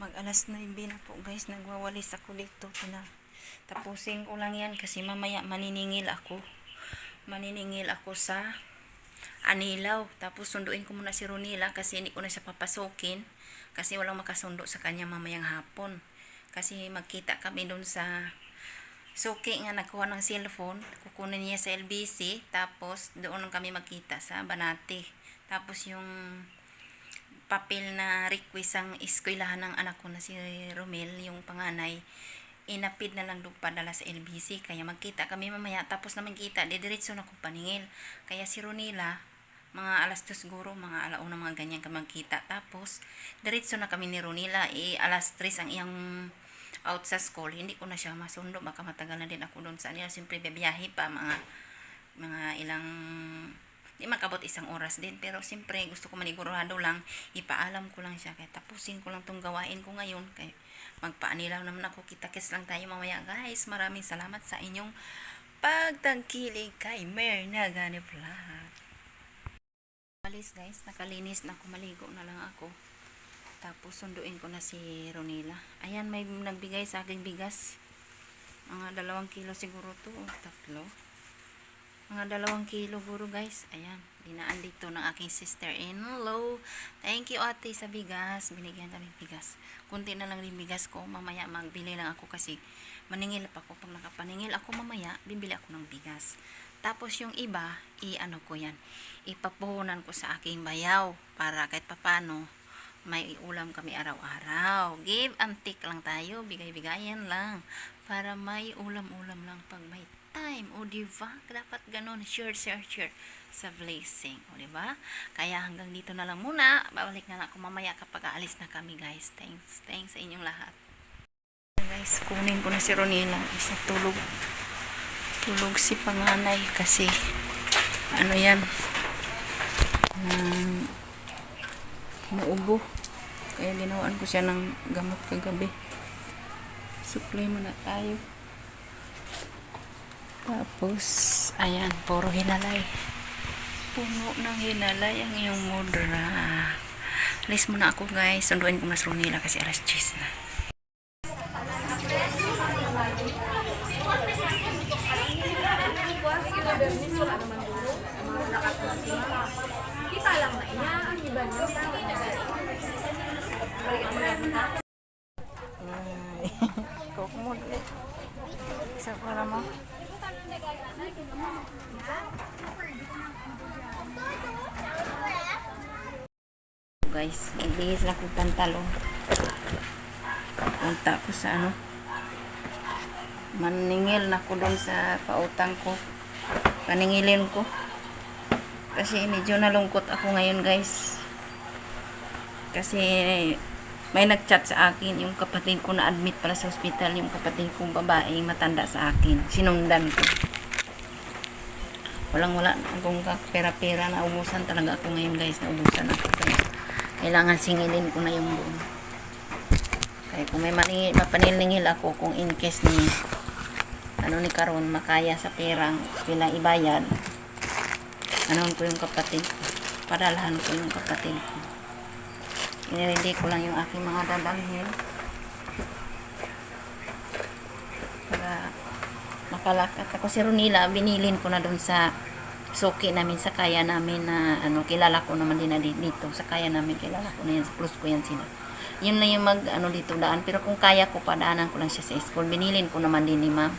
Mag alas 9 na po guys, nagwawalis ako dito. Tina. Tapusin ko lang yan kasi mamaya maniningil ako. Maniningil ako sa Anilaw. Tapos sunduin ko muna si Ronila kasi hindi ko na siya papasukin. Kasi walang makasundo sa kanya mamayang hapon. Kasi magkita kami doon sa suki nga nagkuha ng cellphone. Kukunin niya sa LBC. Tapos doon kami magkita sa Banati. Tapos yung papel na request ang eskwelahan ng anak ko na si Romel, yung panganay, inapid na lang padala sa LBC. Kaya magkita kami mamaya. Tapos na magkita, didiretso na kong paningil. Kaya si Ronila, mga alas dos siguro, mga alauna, mga ganyan ka magkita. Tapos, diretso na kami ni Ronila. Eh, alas tres ang iyang out sa school. Hindi ko na siya masundo. Baka matagal na din ako doon sa nila. Siyempre, bibiyahe pa mga mga ilang di makabot isang oras din pero siyempre gusto ko manigurado lang ipaalam ko lang siya kaya tapusin ko lang tong gawain ko ngayon kaya magpaanilaw naman ako kita-kits lang tayo mamaya guys maraming salamat sa inyong pagtangkilig kay Merna Gani Vlog Alis guys, nakalinis na ako, maligo na lang ako. Tapos sunduin ko na si Ronila. Ayan, may nagbigay sa aking bigas. Mga dalawang kilo siguro to, tatlo. Mga dalawang kilo guro guys. Ayan, dinaan dito ng aking sister-in-law. Thank you ate sa bigas. Binigyan kami bigas. Kunti na lang din bigas ko. Mamaya magbili lang ako kasi maningil pa ako. Pag nakapaningil ako mamaya, bibili ako ng bigas. Tapos yung iba, i-ano ko yan. Ipapuhunan ko sa aking bayaw para kahit papano may ulam kami araw-araw. Give and take lang tayo. Bigay-bigayan lang. Para may ulam-ulam lang pag may time. O diba? Dapat ganun. Share, share, share sa blessing. O diba? Kaya hanggang dito na lang muna. Babalik na lang ako mamaya kapag aalis na kami guys. Thanks. Thanks sa inyong lahat. Guys, kunin ko na si Ronila. Isa tulog. Tulog si panganay kasi ano yan um, naubo. Kaya ginawaan ko siya ng gamot kagabi. Supply muna tayo. Tapos, ayan, puro hinalay. Puno ng hinalay ang iyong mudra. Alis muna ako guys. Sunduin ko mas Ronila kasi alas 10 na. Kita lang na iya, ang iba niya. Ay, kok mo mo. Guys, nagbihis lang kong pantalon. Punta ko sa ano. Maningil na ko doon sa pautang ko. Paningilin ko. Kasi medyo nalungkot ako ngayon guys. Kasi may nagchat sa akin yung kapatid ko na admit pala sa hospital yung kapatid kong babae matanda sa akin. Sinundan ko. Walang wala akong pera-pera na ubusan talaga ako ngayon guys. Na ako Kaya kailangan singilin ko na yung buong. Kaya kung may maningil, mapanilingil ako kung in case ni ano ni Karon makaya sa perang bilang ibayad anon ko yung kapatid padalahan ko yung kapatid ko Inirindi ko lang yung aking mga dadalhin. Para makalakat ako. Si Ronila, binilin ko na doon sa suki namin, sa kaya namin na ano, kilala ko naman din na di- dito. Sa kaya namin, kilala ko na yan. Plus ko yan sila. Yun na yung mag, ano, dito daan. Pero kung kaya ko, padaanan ko lang siya sa school. Binilin ko naman din ni ma'am.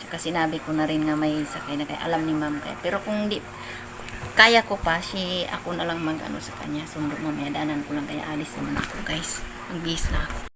Tsaka sinabi ko na rin nga may sakay na kaya alam ni ma'am kaya. Pero kung di, kaya ko pa, si ako na lang mag ano sa kanya. Sundo mamaya, daanan ko lang kaya alis naman ako guys. Magbihis na ako.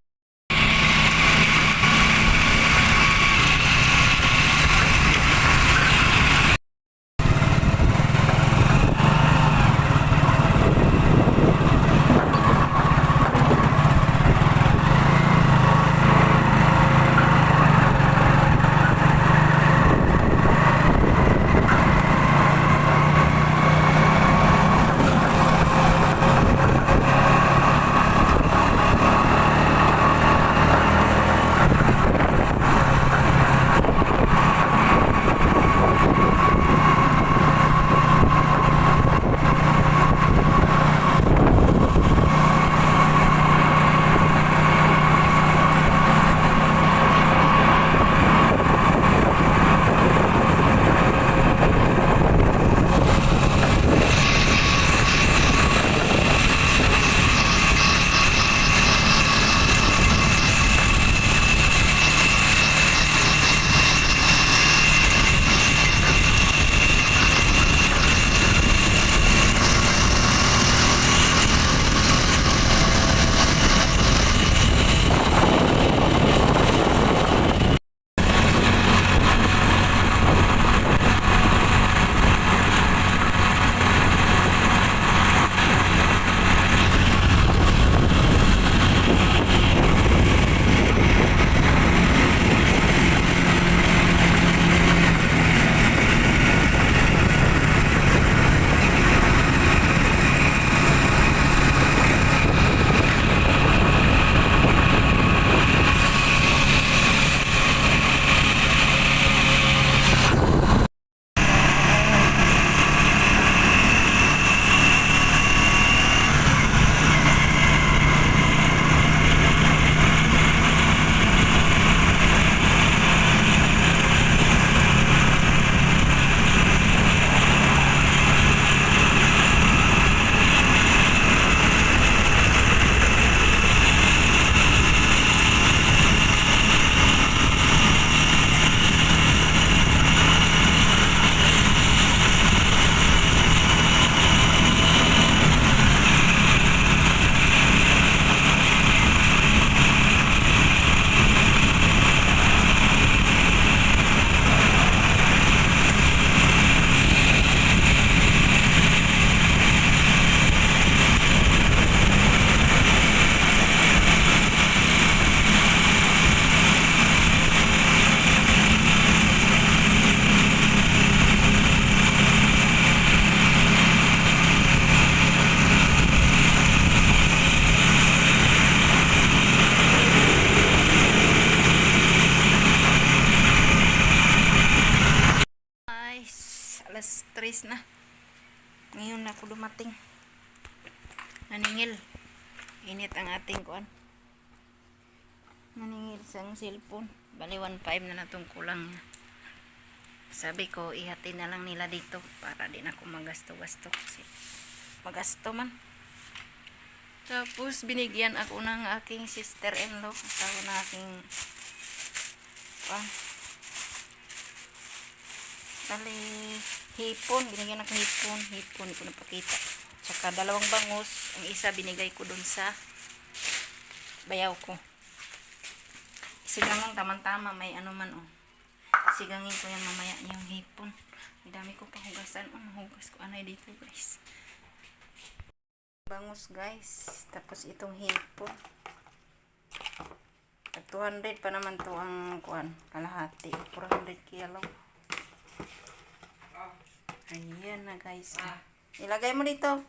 Na. Ngayon na ako dumating. Naningil. Init ang ating kuan. Naningil sa cellphone. Bali 1.5 na natong kulang. Sabi ko, ihati na lang nila dito para din ako magasto-gasto kasi magasto man. Tapos binigyan ako ng aking sister-in-law. Asawa na aking ah, Bali, hipon. Binigyan ako hipon. Hipon, hindi ko napakita. Tsaka dalawang bangus. Ang isa binigay ko dun sa bayaw ko. Sigangang tamang-tama. May ano man, oh. Sigangin ko yan mamaya yung hipon. Ang dami ko pa hugasan. Oh, nahugas ko anay dito, guys. Bangus, guys. Tapos itong hipon. At 200 pa naman to ang kuan, kalahati. 400 kilo. Ayan na guys. Ilagay mo dito.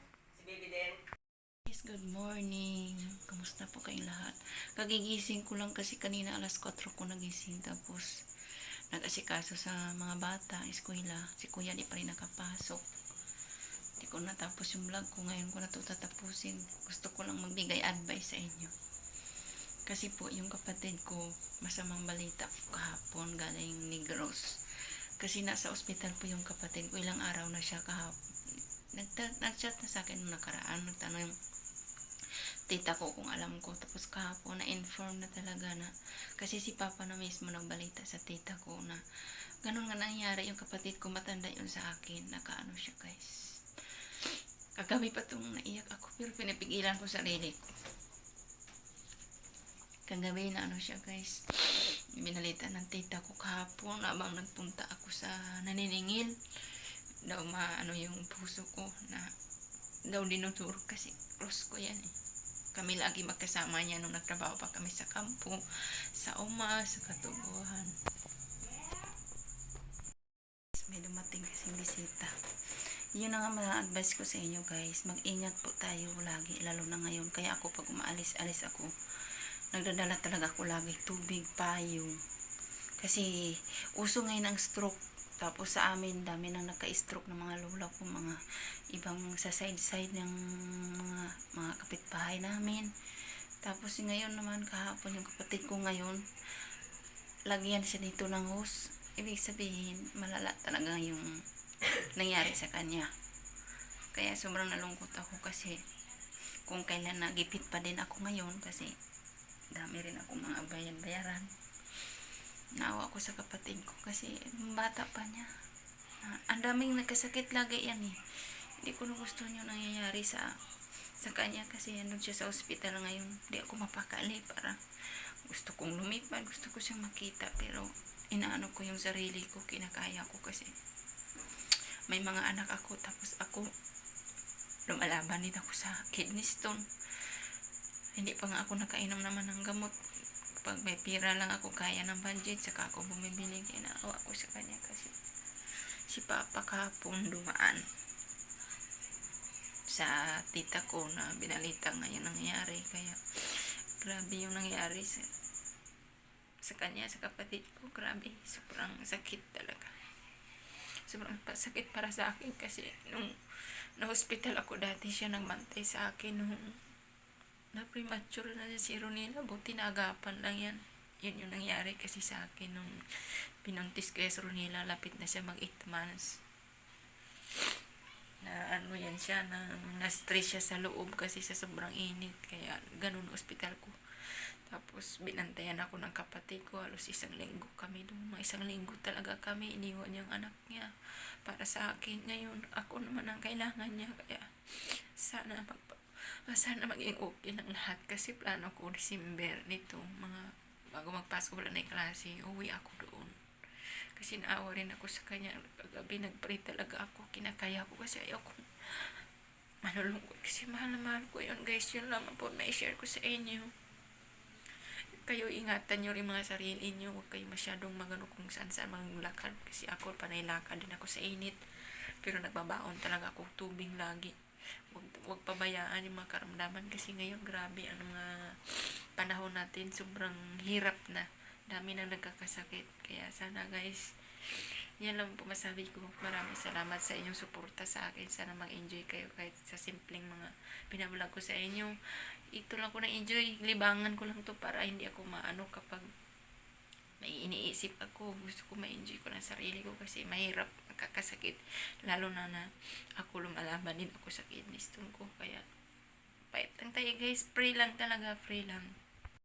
Guys, good morning. Kamusta po kayong lahat? Kagigising ko lang kasi kanina alas 4 ko nagising. Tapos nag-asikaso sa mga bata, eskwela. Si kuya di pa rin nakapasok. Di ko natapos yung vlog ko. Ngayon ko na ito tatapusin. Gusto ko lang magbigay advice sa inyo. Kasi po, yung kapatid ko, masamang balita po kahapon galing Negros. Kasi nasa ospital po yung kapatid ko. Ilang araw na siya kahapon. Nag-chat na sa akin nung nakaraan. Nagtanong yung tita ko kung alam ko. Tapos kahapon na-inform na talaga na kasi si papa na mismo nagbalita sa tita ko na ganun nga nangyari yung kapatid ko matanda yun sa akin. Nakaano siya guys. Kagabi pa itong naiyak ako pero pinapigilan ko sarili ko. Kagabi na ano siya guys. Binalita ng tita ko kahapon habang nagpunta ako sa naniningil. Daw maano yung puso ko na daw dinuturo kasi cross ko yan eh. Kami lagi magkasama niya nung nagtrabaho pa kami sa kampo, sa uma, sa katubuhan. May dumating kasing bisita. Yun na nga mga advice ko sa inyo guys. Mag-ingat po tayo lagi, lalo na ngayon. Kaya ako pag umaalis-alis ako, nagdadala talaga ako lagi tubig, payong. Kasi uso ngayon ang stroke. Tapos sa amin, dami nang nagka-stroke ng mga lola ko, mga ibang sa side-side ng mga, mga kapitbahay namin. Tapos ngayon naman, kahapon yung kapatid ko ngayon, lagyan siya dito ng hose. Ibig sabihin, malala talaga yung nangyari sa kanya. Kaya sobrang nalungkot ako kasi kung kailan nagipit pa din ako ngayon kasi dami rin ako mga bayan-bayaran. Naawa ko sa kapatid ko kasi bata pa niya. Ang daming nagkasakit lagi yan eh. Hindi ko na gusto nyo nangyayari sa sa kanya kasi ano siya sa ospital ngayon. Hindi ako mapakali para gusto kong lumipad, gusto ko siyang makita pero inaano ko yung sarili ko, kinakaya ko kasi may mga anak ako tapos ako lumalaban din ako sa kidney stone hindi pa nga ako nakainom naman ng gamot. Pag may pira lang ako kaya ng budget saka ako bumibili. Kinaawa ko sa kanya kasi si papa kahapon dumaan sa tita ko na binalita ngayon nangyari. Kaya grabe yung nangyari sa sa kanya sa kapatid ko. Grabe sobrang sakit talaga. Sobrang sakit para sa akin kasi nung na hospital ako dati siya nagbantay sa akin nung na premature na si Ronila buti naagapan lang yan. Yun yung nangyari kasi sa akin nung pinuntis ko si Ronila lapit na siya mag 8 months. Na ano yan siya na na-stress siya sa loob kasi sa sobrang init. Kaya ganun hospital ko. Tapos binantayan ako ng kapatid ko. Halos isang linggo kami doon. Isang linggo talaga kami. Iniwan yung anak niya para sa akin. Ngayon ako naman ang kailangan niya. Kaya sana mag sana maging okay ng lahat kasi plano ko December nito mga bago magpasok wala na yung klase uwi ako doon. Kasi naawa rin ako sa kanya kagabi nagpray talaga ako kinakaya ko kasi ayaw ko malulungkot kasi mahal na mahal ko yun guys yun lamang po may share ko sa inyo. Kayo ingatan nyo rin mga sarili nyo huwag kayo masyadong magano kung saan saan maglakad kasi ako panay lakad din ako sa init. Pero nagbabaon talaga ako tubig lagi huwag, huwag pabayaan yung mga karamdaman kasi ngayon grabe ang mga panahon natin sobrang hirap na dami nang nagkakasakit kaya sana guys yan lang po masabi ko. Maraming salamat sa inyong suporta sa akin. Sana mag-enjoy kayo kahit sa simpleng mga pinablog ko sa inyo. Ito lang ko na-enjoy. Libangan ko lang to para hindi ako maano kapag may iniisip ako. Gusto ko ma-enjoy ko ng sarili ko kasi mahirap magkakasakit. Lalo na na ako lumalaban din ako sa kidney stone ko. Kaya, pait lang tayo guys. Pray lang talaga. Pray lang.